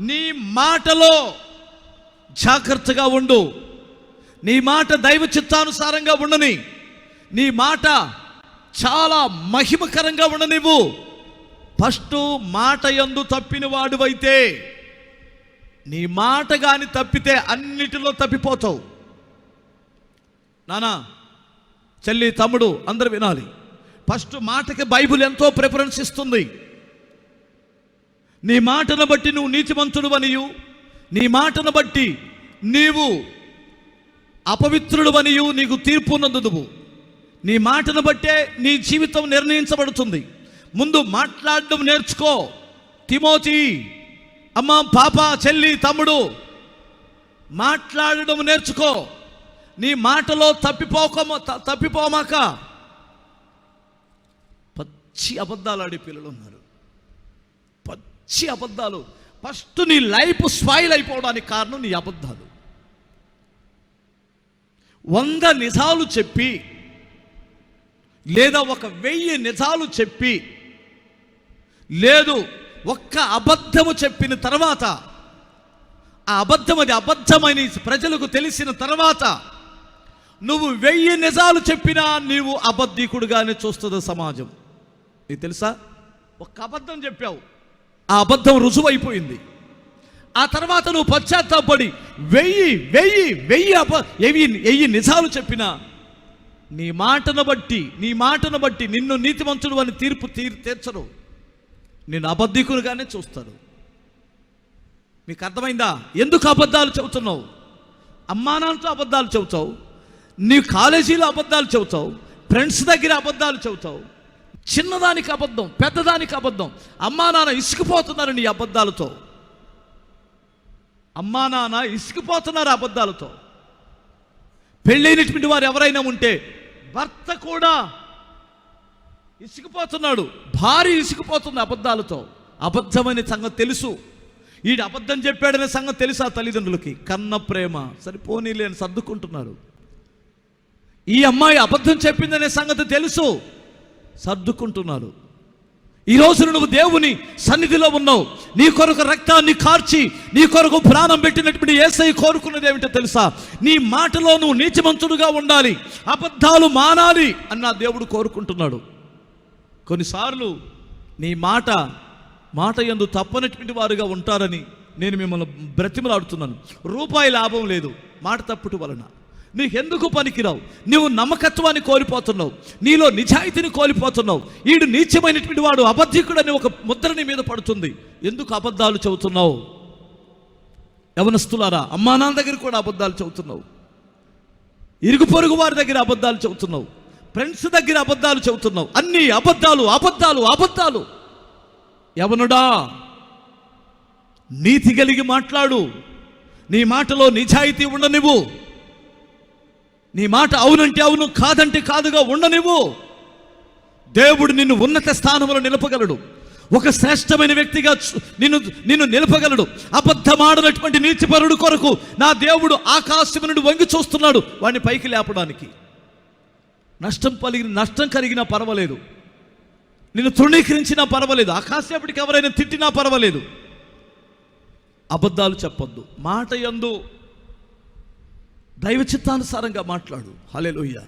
నీ మాటలో జాగ్రత్తగా ఉండు. నీ మాట దైవ చిత్తానుసారంగా ఉండని. నీ మాట చాలా మహిమకరంగా ఉండనివ్వు. ఫస్ట్ మాట ఎందు తప్పిన వాడువైతే నీ మాట కానీ తప్పితే అన్నిటిలో తప్పిపోతావు. నానా చెల్లి తమ్ముడు అందరు వినాలి. ఫస్ట్ మాటకి బైబిల్ ఎంతో ప్రిఫరెన్స్ ఇస్తుంది. నీ మాటను బట్టి నువ్వు నీతిమంతుడు అనియు నీ మాటను బట్టి నీవు అపవిత్రుడు అనియు నీకు తీర్పు నందుదువు నీ మాటను బట్టే నీ జీవితం నిర్ణయించబడుతుంది. ముందు మాట్లాడడం నేర్చుకో. తిమోతి అమ్మ పాప చెల్లి తమ్ముడు మాట్లాడడం నేర్చుకో. నీ మాటలో తప్పిపోక తప్పిపోమాక పచ్చి అబద్ధాలు ఆడే పిల్లలు ఉన్నారు పచ్చి అబద్ధాలు. ఫస్ట్ నీ లైఫ్ స్పాయిల్ అయిపోవడానికి కారణం నీ అబద్ధాలు. వంద నిజాలు చెప్పి లేదా ఒక వెయ్యి నిజాలు చెప్పి లేదు ఒక్క అబద్ధము చెప్పిన తర్వాత ఆ అబద్ధం అది అబద్ధమని ప్రజలకు తెలిసిన తర్వాత నువ్వు వెయ్యి నిజాలు చెప్పినా నీవు అబద్ధికుడుగానే చూస్తుంది సమాజం. నీకు తెలుసా? ఒక్క అబద్ధం చెప్పావు. ఆ అబద్ధం రుజువైపోయింది. ఆ తర్వాత నువ్వు పశ్చాత్తాపడి వెయ్యి వెయ్యి వెయ్యి అబ వెయ్యి వెయ్యి నిజాలు చెప్పినా నీ మాటను బట్టి నీ మాటను బట్టి నిన్ను నీతిమంతుడు అని తీర్పు తీర్ తీర్చరు. నేను అబద్ధికులుగానే చూస్తారు. మీకు అర్థమైందా? ఎందుకు అబద్ధాలు చెబుతున్నావు? అమ్మానాలతో అబద్ధాలు చెబుతావు? నీ కాలేజీలో అబద్ధాలు చెబుతావు? ఫ్రెండ్స్ దగ్గర అబద్ధాలు చెబుతావు? చిన్నదానికి అబద్ధం పెద్దదానికి అబద్ధం. అమ్మా నాన్న ఇసుకుపోతున్నారు నీ అబద్ధాలతో. అమ్మా నాన్న ఇసుకుపోతున్నారు అబద్ధాలతో. పెళ్ళైనటువంటి వారు ఎవరైనా ఉంటే భర్త కూడా ఇసుకుపోతున్నాడు భార్య ఇసుకుపోతుంది అబద్ధాలతో. అబద్ధమనే సంగతి తెలుసు. ఈడు అబద్ధం చెప్పాడనే సంగతి తెలుసు ఆ తల్లిదండ్రులకి. కన్న ప్రేమ. సరిపోనీలే అని సర్దుకుంటున్నారు. ఈ అమ్మాయి అబద్ధం చెప్పిందనే సంగతి తెలుసు. సర్దుకుంటున్నారు. ఈ రోజు నువ్వు దేవుని సన్నిధిలో ఉన్నావు. నీ కొరకు రక్తాన్ని కార్చి నీ కొరకు ప్రాణం పెట్టినటువంటి ఏసై కోరుకున్నది ఏమిటో తెలుసా? నీ మాటలో నువ్వు నీచమంతుడుగా ఉండాలి. అబద్ధాలు మానాలి అన్న దేవుడు కోరుకుంటున్నాడు. కొన్నిసార్లు నీ మాట మాట ఎందు తప్పనటువంటి వారుగా ఉంటారని నేను మిమ్మల్ని బ్రతిమలాడుతున్నాను. రూపాయి లాభం లేదు. మాట తప్పుట వలన. నీకెందుకు పనికిరావు? నువ్వు నమ్మకత్వాన్ని కోల్పోతున్నావు. నీలో నిజాయితీని కోల్పోతున్నావు. ఈడు నీచమైనటువంటి వాడు అబద్ధికుడని ఒక ముద్రని మీద పడుతుంది. ఎందుకు అబద్ధాలు చెబుతున్నావు? యవనస్తులారా అమ్మా నాన్న దగ్గర కూడా అబద్ధాలు చెబుతున్నావు. ఇరుగు పొరుగు వారి దగ్గర అబద్ధాలు చెబుతున్నావు. ఫ్రెండ్స్ దగ్గర అబద్ధాలు చెబుతున్నావు. అన్ని అబద్ధాలు అబద్ధాలు అబద్ధాలు. యవనుడా నీతి కలిగి మాట్లాడు. నీ మాటలో నిజాయితీ ఉండనివ్వు. నీ మాట అవునంటే అవును కాదంటే కాదుగా ఉండనివ్వు. దేవుడు నిన్ను ఉన్నత స్థానంలో నిలపగలడు. ఒక శ్రేష్టమైన వ్యక్తిగా నిన్ను నిన్ను నిలపగలడు. అబద్ధమాడనటువంటి నీతిపరుడు కొరకు నా దేవుడు ఆకాశం నుండి వంగి చూస్తున్నాడు వాడిని పైకి లేపడానికి. నష్టం పలిగిన నష్టం కలిగినా పర్వాలేదు. నిన్ను తృణీకరించినా పర్వాలేదు. ఆకాశపటికి ఎవరైనా తిట్టినా పర్వాలేదు. అబద్ధాలు చెప్పొద్దు. మాట ఎందు దైవ చిత్తానుసారంగా మాట్లాడు. హలెలుయ్య